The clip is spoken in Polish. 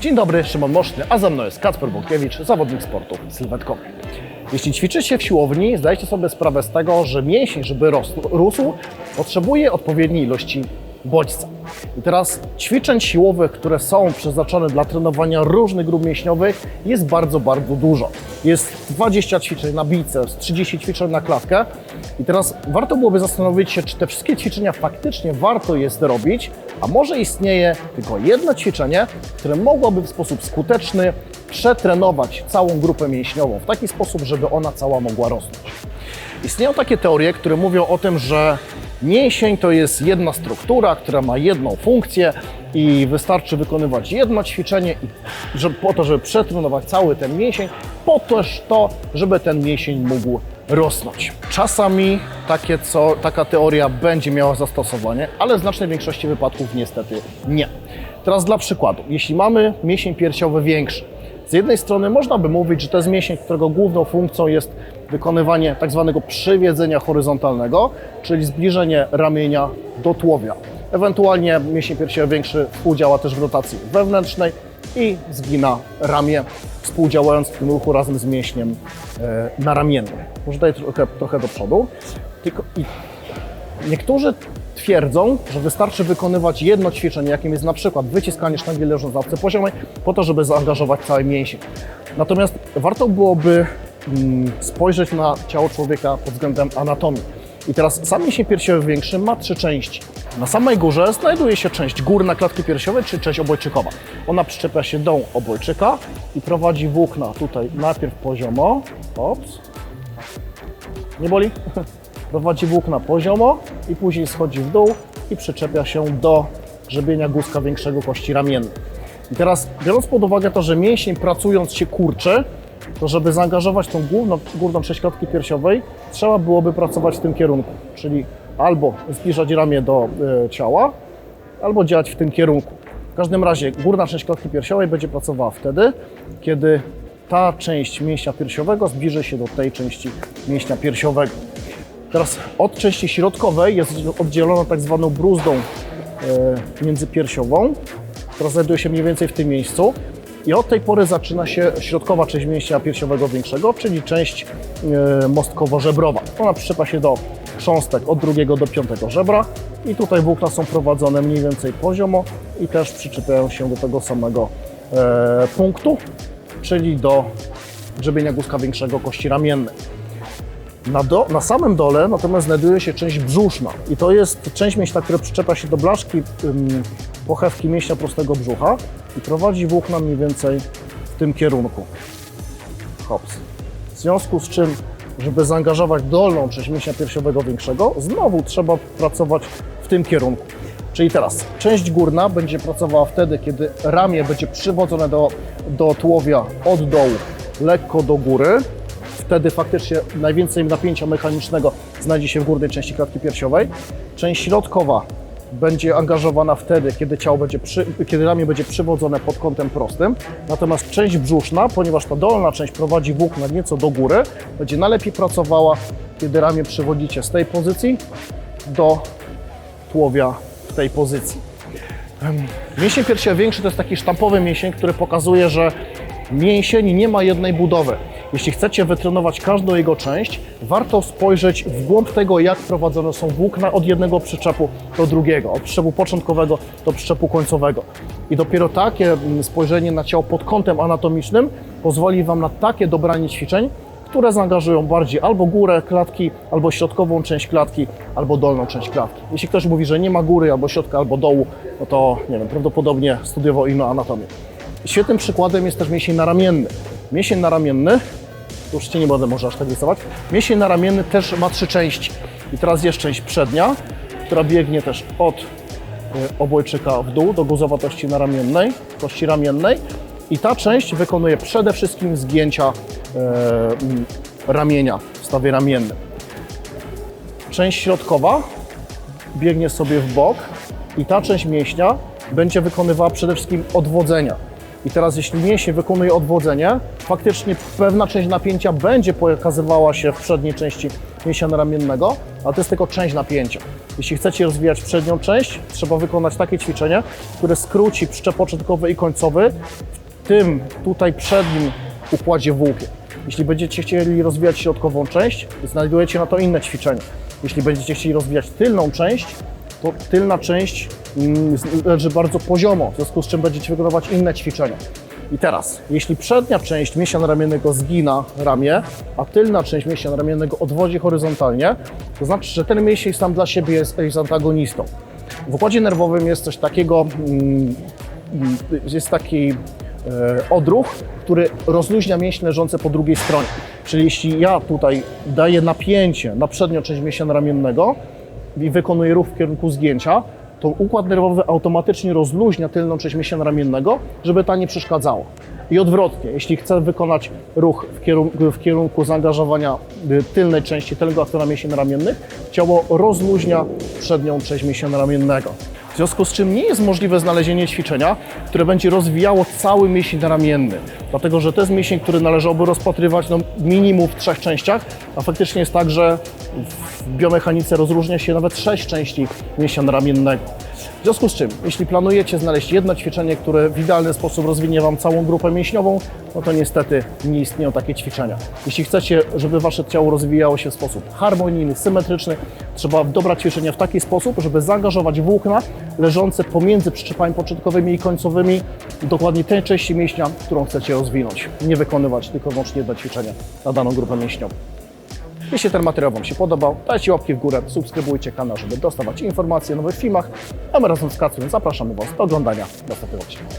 Dzień dobry, Szymon Moszny, a ze mną jest Kacper Bąkiewicz, zawodnik sportu sylwetkowych. Jeśli ćwiczycie w siłowni, zdajcie sobie sprawę z tego, że mięsień, żeby rósł, potrzebuje odpowiedniej ilości bodźca. I teraz ćwiczeń siłowych, które są przeznaczone dla trenowania różnych grup mięśniowych, jest bardzo, bardzo dużo. Jest 20 ćwiczeń na biceps, 30 ćwiczeń na klatkę. I teraz warto byłoby zastanowić się, czy te wszystkie ćwiczenia faktycznie warto jest robić, a może istnieje tylko jedno ćwiczenie, które mogłoby w sposób skuteczny przetrenować całą grupę mięśniową w taki sposób, żeby ona cała mogła rosnąć. Istnieją takie teorie, które mówią o tym, że mięsień to jest jedna struktura, która ma jedną funkcję i wystarczy wykonywać jedno ćwiczenie żeby, po to, żeby przetrenować cały ten mięsień, po też to, żeby ten mięsień mógł rosnąć. Czasami takie co, taka teoria będzie miała zastosowanie, ale w znacznej większości wypadków niestety nie. Teraz dla przykładu, jeśli mamy mięsień piersiowy większy, z jednej strony można by mówić, że to jest mięsień, którego główną funkcją jest wykonywanie tak zwanego przywiedzenia horyzontalnego, czyli zbliżenie ramienia do tułowia. Ewentualnie mięsień piersiowy większy współdziała też w rotacji wewnętrznej i zgina ramię, współdziałając w tym ruchu razem z mięśniem e, naramiennym. Może tutaj trochę, trochę do przodu. Tylko i Niektórzy twierdzą, że wystarczy wykonywać jedno ćwiczenie, jakim jest na przykład wyciskanie sztangi leżąc na poziomej, po to, żeby zaangażować cały mięsień. Natomiast warto byłoby mm, spojrzeć na ciało człowieka pod względem anatomii. I teraz sam mięsień piersiowy większy ma trzy części. Na samej górze znajduje się część górna klatki piersiowej, czy część obojczykowa. Ona przyczepia się do obojczyka i prowadzi włókna tutaj najpierw poziomo, ops, nie boli? Prowadzi włókna poziomo i później schodzi w dół i przyczepia się do grzebienia guzka większego kości ramiennej. I teraz, biorąc pod uwagę to, że mięsień pracując się kurczy, to żeby zaangażować tą główną, górną klatki piersiowej, trzeba byłoby pracować w tym kierunku, czyli albo zbliżać ramię do y, ciała, albo działać w tym kierunku. W każdym razie górna część klatki piersiowej będzie pracowała wtedy, kiedy ta część mięśnia piersiowego zbliży się do tej części mięśnia piersiowego. Teraz od części środkowej jest oddzielona tak zwaną bruzdą e, międzypiersiową, która znajduje się mniej więcej w tym miejscu. I od tej pory zaczyna się środkowa część mięśnia piersiowego większego, czyli część e, mostkowo-żebrowa. Ona przyczepa się do chrząstek od drugiego do piątego żebra i tutaj włókna są prowadzone mniej więcej poziomo i też przyczepiają się do tego samego e, punktu, czyli do grzebienia guzka większego kości ramiennej. Na, do, na samym dole natomiast znajduje się część brzuszna i to jest część mięśnia, która przyczepia się do blaszki ym, pochewki mięśnia prostego brzucha i prowadzi włókna mniej więcej w tym kierunku. Hops. W związku z czym, żeby zaangażować dolną część mięśnia piersiowego większego, znowu trzeba pracować w tym kierunku. Czyli teraz część górna będzie pracowała wtedy, kiedy ramię będzie przywodzone do, do tułowia od dołu lekko do góry, wtedy faktycznie najwięcej napięcia mechanicznego znajdzie się w górnej części klatki piersiowej. Część środkowa będzie angażowana wtedy, kiedy ciało będzie przy, kiedy ramię będzie przywodzone pod kątem prostym. Natomiast część brzuszna, ponieważ ta dolna część prowadzi włókna nieco do góry, będzie najlepiej pracowała, kiedy ramię przywodzicie z tej pozycji do tułowia w tej pozycji. Mięsień piersiowy większy to jest taki sztampowy mięsień, który pokazuje, że mięsień nie ma jednej budowy. Jeśli chcecie wytrenować każdą jego część, warto spojrzeć w głąb tego, jak prowadzone są włókna od jednego przyczepu do drugiego, od przyczepu początkowego do przyczepu końcowego. I dopiero takie mm, spojrzenie na ciało pod kątem anatomicznym pozwoli Wam na takie dobranie ćwiczeń, które zaangażują bardziej albo górę klatki, albo środkową część klatki, albo dolną część klatki. Jeśli ktoś mówi, że nie ma góry, albo środka, albo dołu, no to nie wiem, prawdopodobnie studiował inną anatomię. Świetnym przykładem jest też mięsień naramienny. Mięsień naramienny, już Cię nie będę może aż tak rysować, mięsień naramienny też ma trzy części. I teraz jest część przednia, która biegnie też od y, obojczyka w dół do guzowatości naramiennej, kości ramiennej i ta część wykonuje przede wszystkim zgięcia e, mm, ramienia w stawie ramiennym. Część środkowa biegnie sobie w bok i ta część mięśnia będzie wykonywała przede wszystkim odwodzenia. I teraz jeśli mięsień wykonuje odwodzenie, faktycznie pewna część napięcia będzie pokazywała się w przedniej części mięśnia ramiennego, ale to jest tylko część napięcia. Jeśli chcecie rozwijać przednią część, trzeba wykonać takie ćwiczenie, które skróci przyczep początkowy i końcowy w tym tutaj przednim układzie włókien. Jeśli będziecie chcieli rozwijać środkową część, znajdujecie na to inne ćwiczenie. Jeśli będziecie chcieli rozwijać tylną część, tylna część mm, leży bardzo poziomo, w związku z czym będziecie wykonywać inne ćwiczenia. I teraz, jeśli przednia część mięśnia ramiennego zgina ramię, a tylna część mięśnia ramiennego odwodzi horyzontalnie, to znaczy, że ten mięsień sam dla siebie jest, jest antagonistą. W układzie nerwowym jest coś takiego, mm, jest taki e, odruch, który rozluźnia mięśnie leżące po drugiej stronie. Czyli jeśli ja tutaj daję napięcie na przednią część mięśnia ramiennego i wykonuję ruch w kierunku zgięcia, to układ nerwowy automatycznie rozluźnia tylną część mięśnia ramiennego, żeby ta nie przeszkadzała. I odwrotnie, jeśli chcę wykonać ruch w kierunku, w kierunku zaangażowania y, tylnej części aktora mięśni ramiennych, ciało rozluźnia przednią część mięśnia ramiennego. W związku z czym nie jest możliwe znalezienie ćwiczenia, które będzie rozwijało cały mięsień ramienny. Dlatego, że to jest mięsień, który należałoby rozpatrywać no, minimum w trzech częściach, a faktycznie jest tak, że w biomechanice rozróżnia się nawet sześć części mięśnia ramiennego. Związku z czym, jeśli planujecie znaleźć jedno ćwiczenie, które w idealny sposób rozwinie Wam całą grupę mięśniową, no to niestety nie istnieją takie ćwiczenia. Jeśli chcecie, żeby Wasze ciało rozwijało się w sposób harmonijny, symetryczny, trzeba dobrać ćwiczenia w taki sposób, żeby zaangażować włókna leżące pomiędzy przyczepami początkowymi i końcowymi, dokładnie tej części mięśnia, którą chcecie rozwinąć. Nie wykonywać tylko wyłącznie jedno ćwiczenie na daną grupę mięśniową. Jeśli ten materiał Wam się podobał, dajcie łapki w górę, subskrybujcie kanał, żeby dostawać informacje o nowych filmach, a my razem z Kacprem zapraszamy Was do oglądania następnego odcinka.